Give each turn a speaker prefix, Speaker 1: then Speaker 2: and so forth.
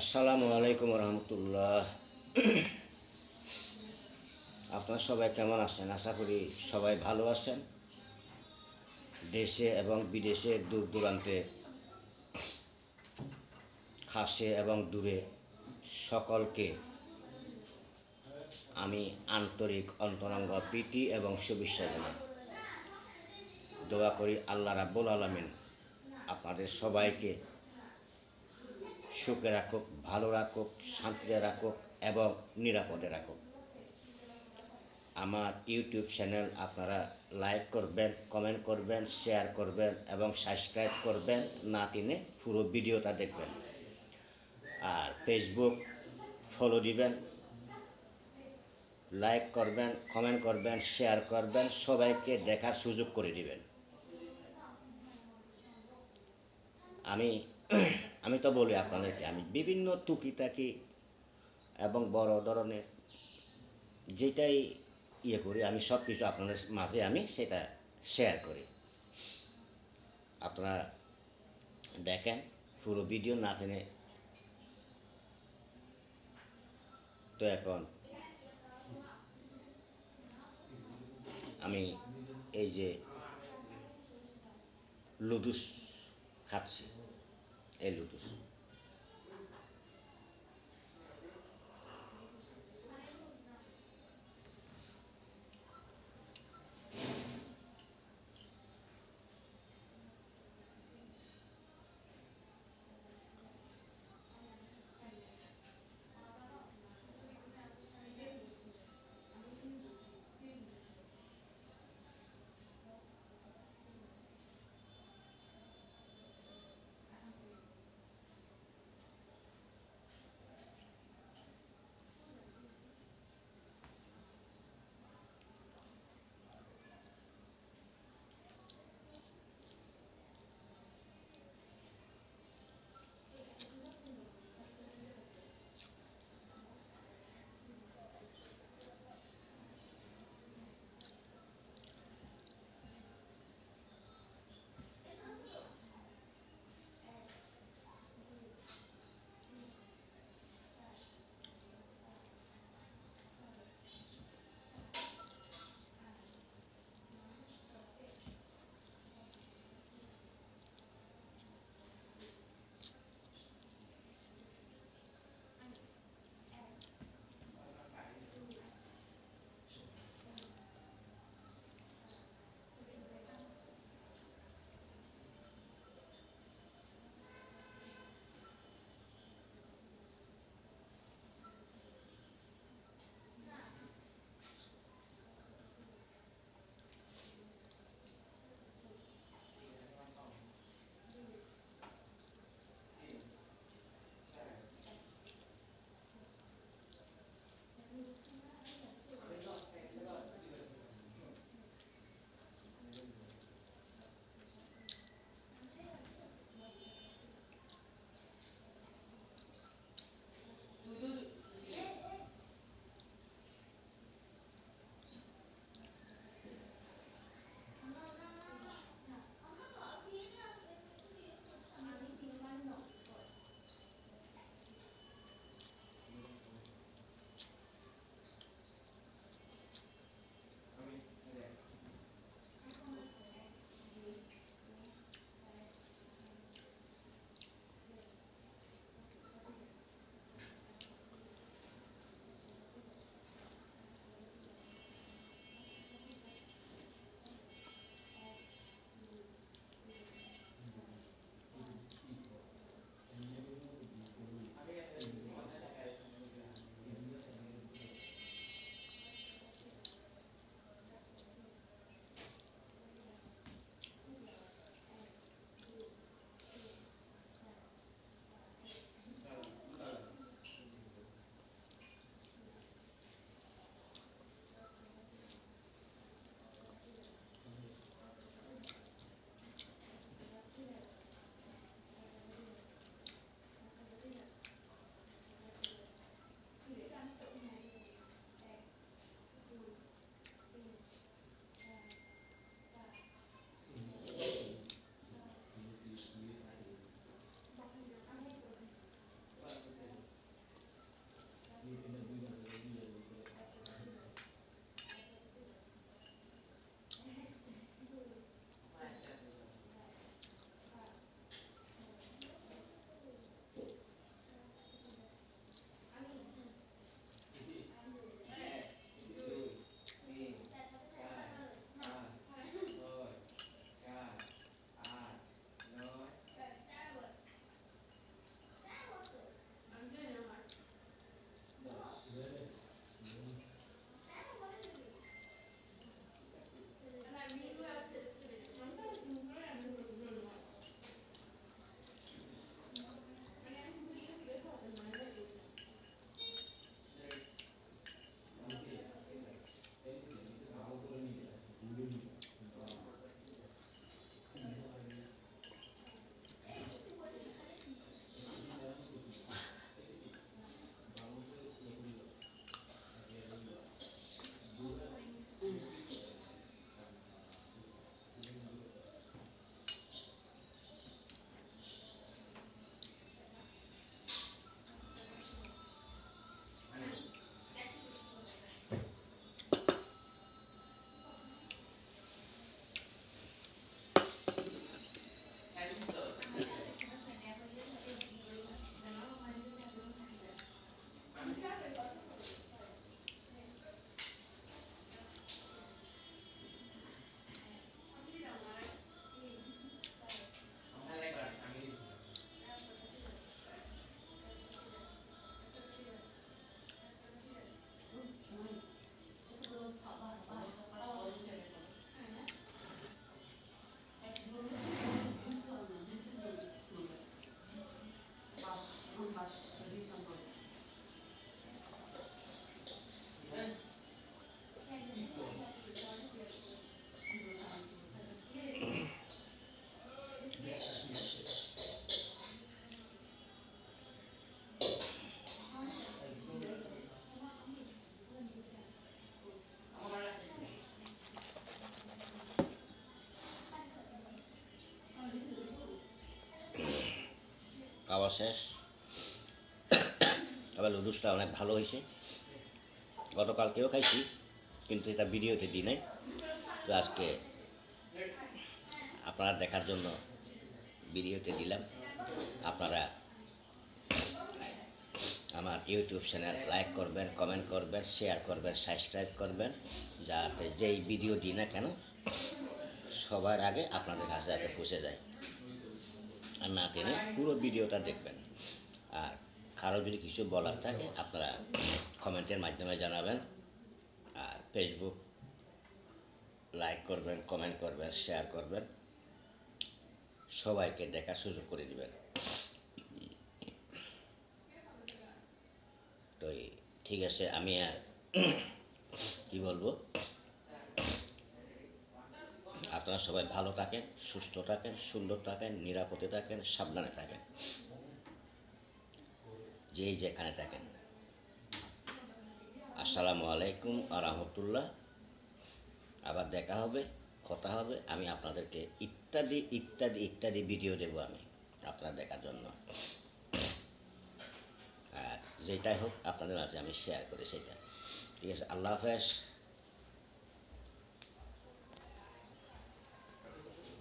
Speaker 1: আসসালামু আলাইকুম রহমতুল্লাহ আপনার সবাই কেমন আছেন? আশা করি সবাই ভালো আছেন। দেশে এবং বিদেশে দূর দূরান্তে, খাসে এবং দূরে সকলকে আমি আন্তরিক অন্তরঙ্গ প্রীতি এবং শুভেচ্ছা জানাই। দোয়া করি আল্লাহ রাব্বুল আলমিন আপনাদের সবাইকে সুখে রাখুক, ভালো রাখুক, শান্তিতে রাখুক এবং নিরাপদে রাখুক। আমার ইউটিউব চ্যানেল আপনারা লাইক করবেন, কমেন্ট করবেন, শেয়ার করবেন এবং সাবস্ক্রাইব করবেন, না তিনে পুরো ভিডিওটা দেখবেন। আর ফেসবুক ফলো দিবেন লাইক করবেন কমেন্ট করবেন শেয়ার করবেন, সবাইকে দেখার সুযোগ করে দিবেন। আমি আমি তো বলি আপনাদেরকে, আমি বিভিন্ন টুকিটাকি এবং বড় ধরনের যেটাই ইয়ে করি, আমি সব কিছু আপনাদের মাঝে আমি সেটা শেয়ার করি। আপনারা দেখেন, পুরো ভিডিও না টেনে তো এখন আমি এই যে লুডুস খাচ্ছি। el Lotus. এই লুডুস খাওয়া শেষ আবার লুডুসটা অনেক ভালো হয়েছে। গতকালকেও খাইছি, কিন্তু এটা ভিডিওতে দিই নাই। তো আজকে আপনারা দেখার জন্য ভিডিওতে দিলাম। আপনারা আমার ইউটিউব চ্যানেল লাইক করবেন, কমেন্ট করবেন, শেয়ার করবেন, সাবস্ক্রাইব করবেন, যাতে যেই ভিডিও দিই না কেন, সবার আগে আপনাদের কাছে আগে পৌঁছে যায়। আর না টেনে পুরো ভিডিওটা দেখবেন। আর কারও যদি কিছু বলার থাকে আপনারা কমেন্টের মাধ্যমে জানাবেন। আর ফেসবুক লাইক করবেন কমেন্ট করবেন শেয়ার করবেন। সবাইকে দেখার সুযোগ করে দিবেন। তো ঠিক আছে আমি আর কি বলব? আপনারা সবাই ভালো থাকেন সুস্থ থাকেন সুন্দর থাকেন নিরাপদে থাকেন সাবধানে থাকেন। যেই যেখানে থাকেন। আসসালামু আলাইকুম আ রহমতুল্লাহ। আবার দেখা হবে, কথা হবে, আমি আপনাদেরকে ইত্যাদি ইত্যাদি ইত্যাদি ভিডিও দেব আমি আপনার দেখার জন্য। যেটাই হোক, আপনাদের মাঝে আমি শেয়ার করি সেটা। ঠিক আছে, আল্লাহ হাফেজ।